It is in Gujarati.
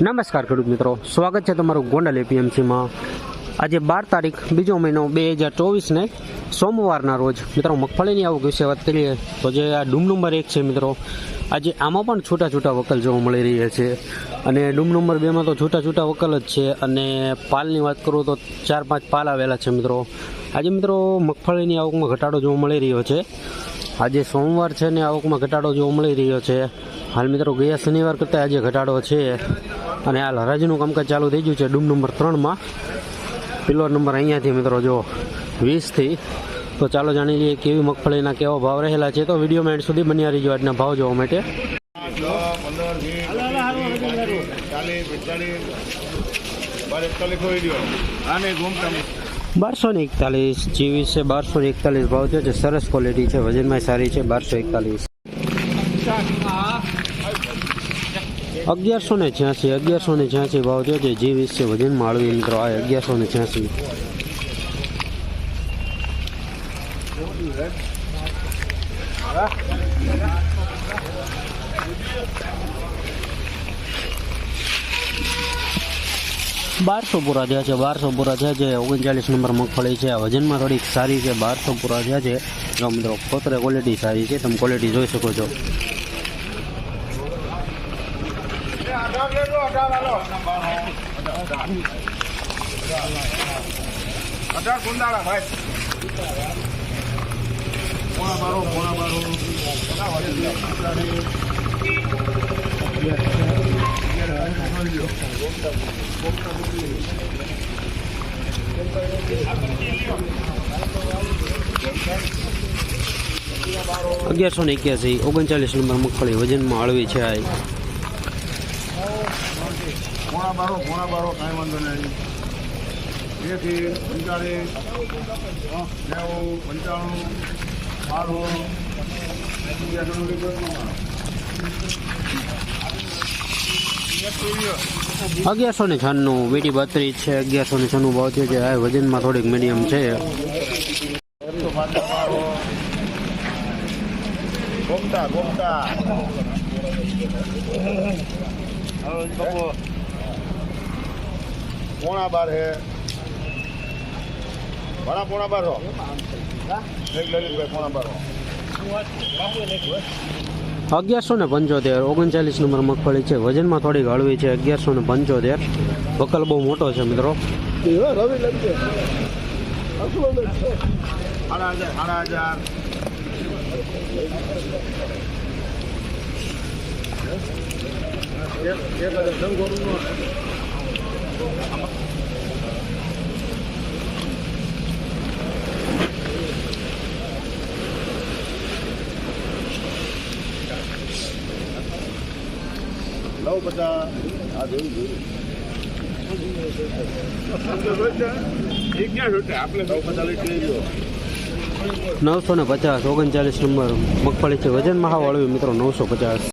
નમસ્કાર ખેડૂત મિત્રો. સ્વાગત છે તમારું ગોંડલ એપીએમસીમાં. આજે બાર તારીખ, બીજો મહિનો બે હજાર ચોવીસને સોમવારના રોજ. મિત્રો, મગફળીની આવક વિશે વાત કરીએ તો જે આ ડૂમ નંબર એક છે મિત્રો, આજે આમાં પણ છૂટા છૂટા વકલ જોવા મળી રહ્યા છે. અને ડૂમ નંબર બેમાં તો છૂટા છૂટા વકલ જ છે અને પાલની વાત કરું તો ચાર પાંચ પાલ આવેલા છે મિત્રો. આજે મિત્રો, મગફળીની આવકમાં ઘટાડો જોવા મળી રહ્યો છે. આજે સોમવાર છે ને આવકમાં ઘટાડો જોવા મળી રહ્યો છે. હાલ મિત્રો, ગયા શનિવાર કરતાં આજે ઘટાડો છે. અને આ હરાજીનું કામકાજ ચાલુ થઈ ગયું છે ડૂમ નંબર ત્રણમાં. પિલર નંબર અહીંયાથી મિત્રો જો વીસથી. તો ચાલો જાણી લઈએ કેવી મગફળીના કેવો ભાવ રહેલા છે. તો વિડીયોમાં એન્ડ સુધી બન્યા રહીજો આજના ભાવ જોવા માટે. બારસો ને એકતાલીસ જેવી છે. બારસો ને એકતાલીસ ભાવ છે. સરસ ક્વોલિટી છે. વજનમાં સારી છે. બારસો એકતાલીસ. અગિયારસો ને છ્યાસી, અગિયારસો ને છ્યાસી ભાવ છે. જે વીસ છે વજન માળવી મિત્રો. આ અગિયારસો ને છ્યાસી. બારસો પૂરા થયા છે બારસો પૂરા થયા છે. ઓગણચાલીસ નંબર મગફળી છે. વજનમાં થોડીક સારી છે. બારસો પૂરા થયા છે. જો મિત્રો, પોતરે ક્વોલિટી સારી છે. તમે ક્વોલિટી જોઈ શકો છો. અગિયારસો ને એક્યાસી ઓગણચાલીસ નંબર મગફળી વજનમાં હળવી છે આ પોણા બારો પોણા બારો કાંઈ વાંધો નહીં. એથી પંચાળીસ નેવું પંચાણું બારું અગિયારસો ને છન્નું વીટી બત્રીસ છે અગિયારસો ને છન્નું ભાવ થયો છે. આ વજનમાં થોડીક મીડિયમ છે. ગોમતા ગોમતા. પોણા બાર હે. પોણા પોણા બાર હો. એક લલિતભાઈ પોણા બાર હો. અગિયારસો ને પંચોતેર ઓગણચાલીસ નંબર મગફળી છે. વજનમાં થોડીક હળવી છે અગિયારસો ને પંચોતેર. વકલ બહુ મોટો છે મિત્રો. એક હજાર સંઘોરુંનો બધા. આ જોયું જોયું. નવસો ને પચાસ, ઓગણચાલીસ નંબર. મગફળી છે વજનમાં હાવ મિત્રો, નવસો પચાસ.